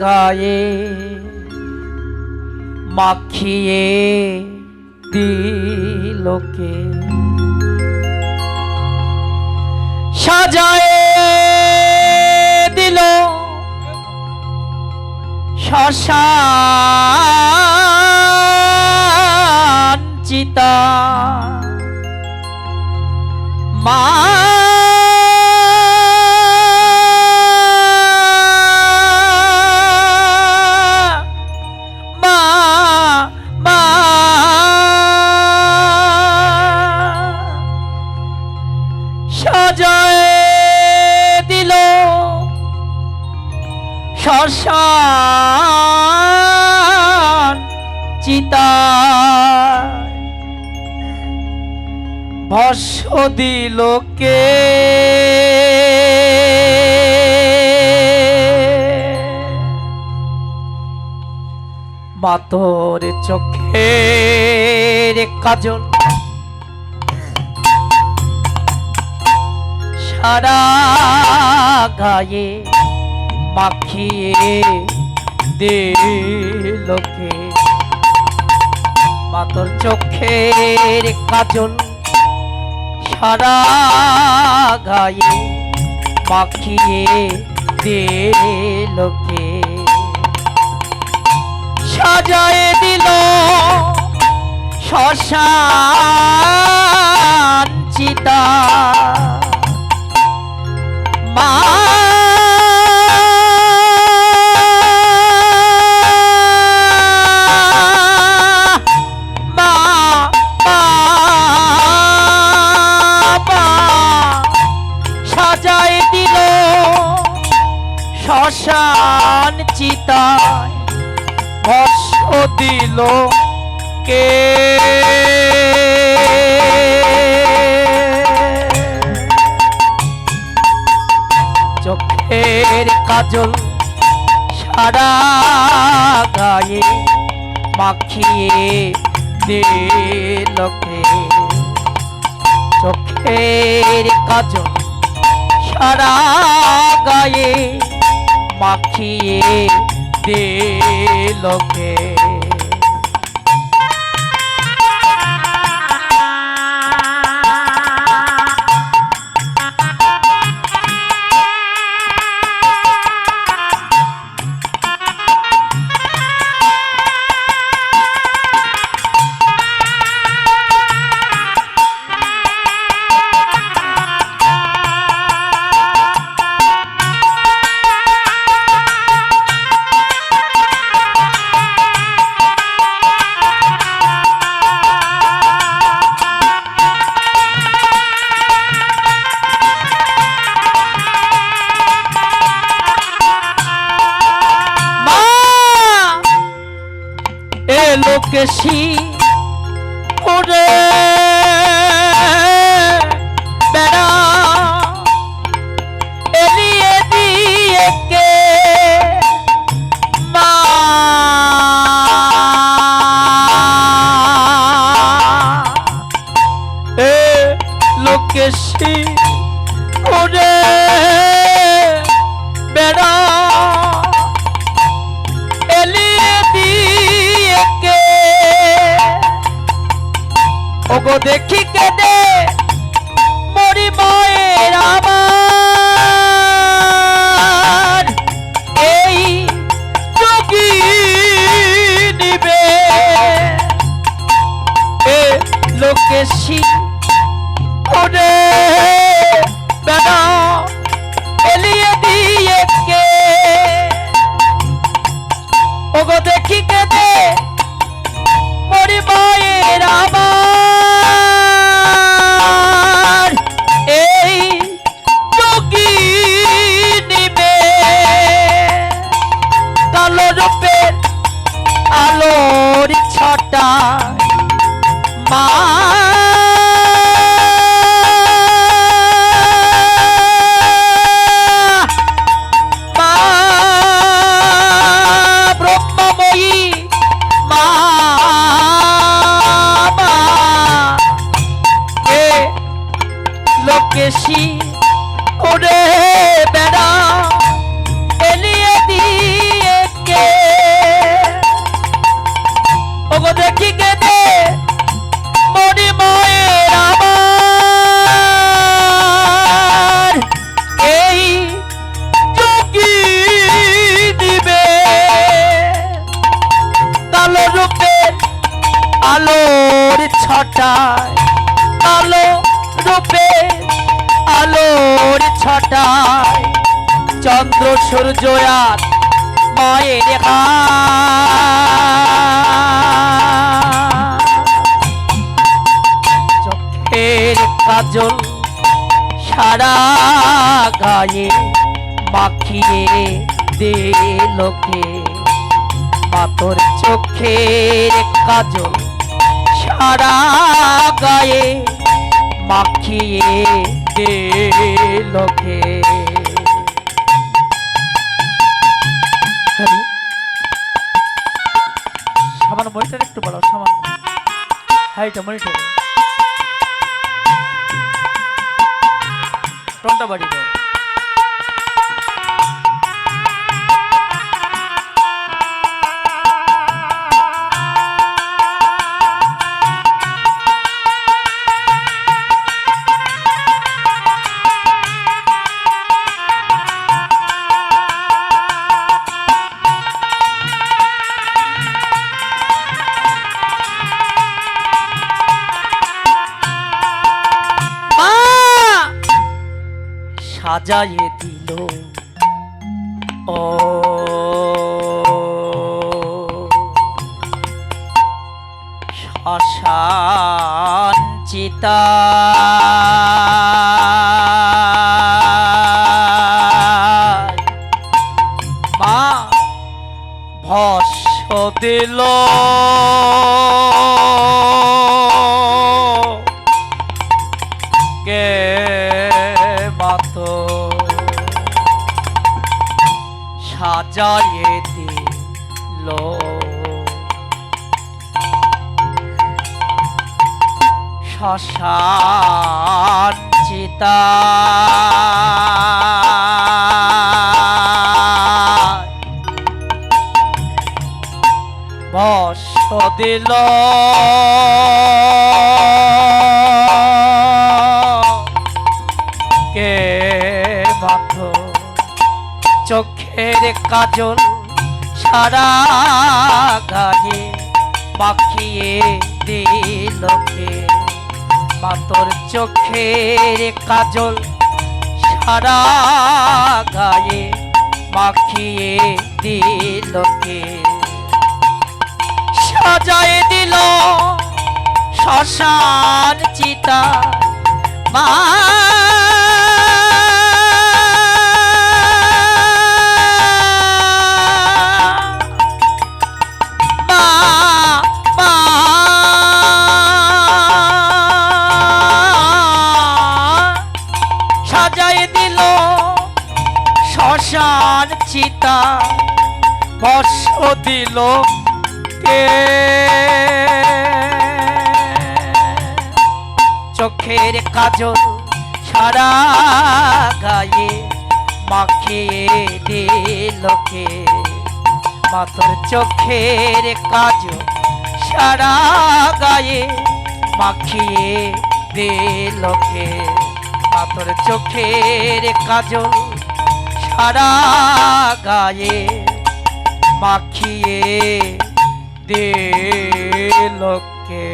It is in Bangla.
গায়ে মাখিয়ে দিলকে সাজায় দিল শ্মশান চিতা ভস্য দিল কে মাতর চোখের কাজল। সারা গায়ে মাখিয়ে দিলকে মাতর চোখের কাজল সারা গায়ে মাখিয়ে দিলকে সাজায় দিল শ্মশান চিতা। মা সাজায় দিল শ্মশান চিতায়। ভস্য দিল কে? চোখের কাজল সারা গায়ে মাখিয়ে দিলকে চোখের কাজল সারা গায়ে মাখিয়ে দে মা লোকেশি ওরে বেড়া এলিয়ে দিয়ে কে মা? দেখি কেদে ছটা চন্দ্র সূর্য আর মায়ের। চোখের কাজল সারা গায়ে মাখিয়ে দে লোকে মাতর চোখের কাজল সারা গায়ে মাখিয়ে লোকে হ্যালো? সামান্য মনিটার একটু বলো সামান্য। হাইটা মনিটার। টোনটা বাড়ি সাজায়ে দিল। ও। শ্মশান চিতা। মা ভস্য দিল। কে সাজায়ে দিল শ্মশান চিতা। বর্ষ দিল। চোখের কাজল সারা গায়ে মাখিয়ে দিল কে? মাতর চোখের কাজল সারা গায়ে মাখিয়ে দিলকে সাজায় দিল শ্মশান চিতা মা মা, চিতা বর্ষ দিল কে? চোখের কাজল সারা গায়ে মাখিয়ে দিল কে? মাতর চোখের কাজল সারা গায়ে মাখিয়ে দিল কে? মাতর চোখের কাজল সারা গায়ে মাখিয়ে দে লোকে